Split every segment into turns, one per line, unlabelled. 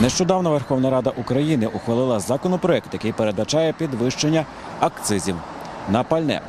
Нещодавно Верховна Рада України ухвалила законопроект, який передбачає підвищення акцизів на пальне.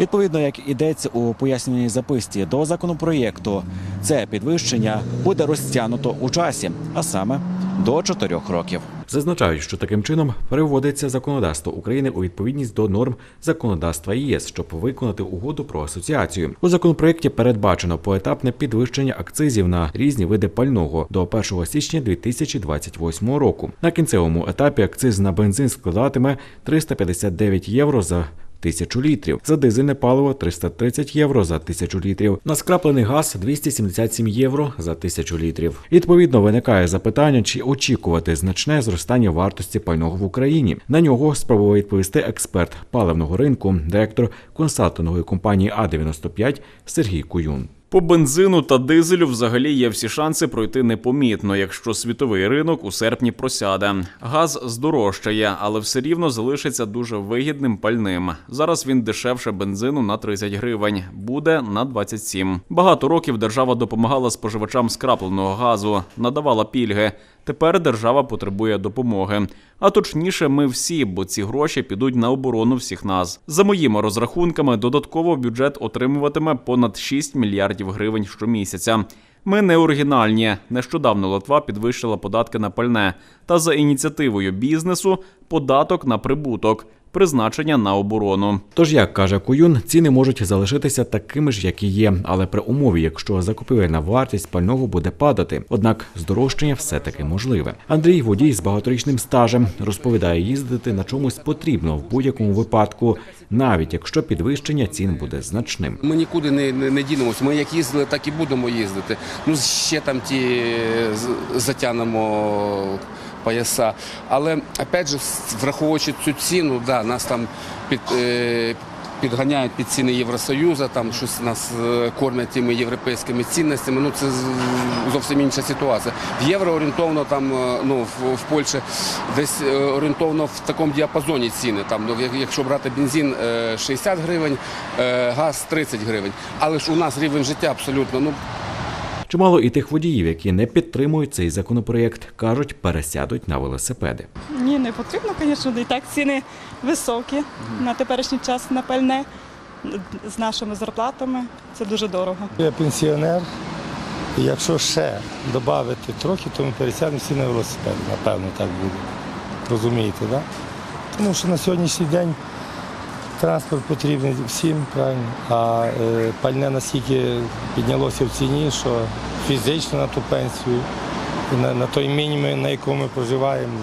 Відповідно, як ідеться у пояснювальній записці до законопроєкту, це підвищення буде розтягнуто у часі, а саме до 4 років. Зазначають, що таким чином переводиться законодавство України у відповідність до норм законодавства ЄС, щоб виконати угоду про асоціацію. У законопроєкті передбачено поетапне підвищення акцизів на різні види пального до 1 січня 2028 року. На кінцевому етапі акциз на бензин складатиме 359 євро за тисячу літрів, за дизельне паливо 330 євро за тисячу літрів, на скраплений газ 277 євро за тисячу літрів. Відповідно, виникає запитання, чи очікувати значне зростання вартості пального в Україні. На нього спробував відповісти експерт паливного ринку, директор консалтингової компанії А95 Сергій Куюн.
По бензину та дизелю взагалі є всі шанси пройти непомітно, якщо світовий ринок у серпні просяде. Газ здорожчає, але все рівно залишиться дуже вигідним пальним. Зараз він дешевше бензину на 30 гривень, буде на 27. Багато років держава допомагала споживачам скрапленого газу, надавала пільги. Тепер держава потребує допомоги. А точніше, ми всі, бо ці гроші підуть на оборону всіх нас. За моїми розрахунками, додатково бюджет отримуватиме понад 6 мільярдів гривень щомісяця. Ми не оригінальні. Нещодавно Литва підвищила податки на пальне та за ініціативою бізнесу податок на прибуток, призначення на оборону.
Тож, як каже Куюн, ціни можуть залишитися такими ж, як і є, але при умові, якщо закупівельна вартість пального буде падати. Однак здорожчання все-таки можливе. Андрій, водій з багаторічним стажем, розповідає, їздити на чомусь потрібно в будь-якому випадку, навіть якщо підвищення цін буде значним.
Ми нікуди не, не, не дінемося. Ми як їздили, так і будемо їздити. Ну, ще там ті е, з- затягнемо пояса. Але опять же, враховуючи цю ціну, да, нас там під. Е, Підганяють під ціни Євросоюзу, там щось нас е, кормять тими європейськими цінностями. Ну це зовсім інша ситуація. В євро орієнтовно там, е, ну в, в Польщі десь е, орієнтовно в такому діапазоні ціни. Там, ну, якщо брати бензин е, 60 гривень, газ 30 гривень. Але ж у нас рівень життя абсолютно ну
Чимало і тих водіїв, які не підтримують цей законопроєкт, кажуть, пересядуть на велосипеди.
Ні, не потрібно, звісно, і так ціни високі на теперішній час на пальне з нашими зарплатами. Це дуже дорого.
Я пенсіонер. І якщо ще додати трохи, то ми пересядемо всі на велосипед. Напевно, так буде. Розумієте, так? Да? Тому що на сьогоднішній день транспорт потрібний всім, правильно. А е, пальне настільки піднялося в ціні, що фізично на ту пенсію, на, на той мінімум, на якому ми проживаємо.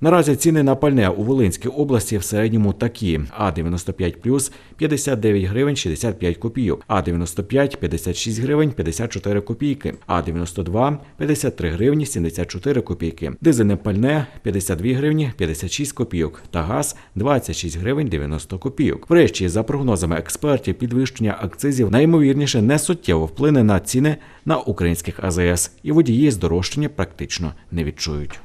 Наразі ціни на пальне у Волинській області в середньому такі: А95 плюс 59 гривень 65 копійок, А95 56 гривень 54 копійки, А92 53 гривні 74 копійки, дизельне пальне 52 гривні 56 копійок. Та газ 26 гривень 90 копійок. Врешті, за прогнозами експертів, підвищення акцизів найімовірніше не суттєво вплине на ціни на українських АЗС, і водії здорожчання практично не відчують.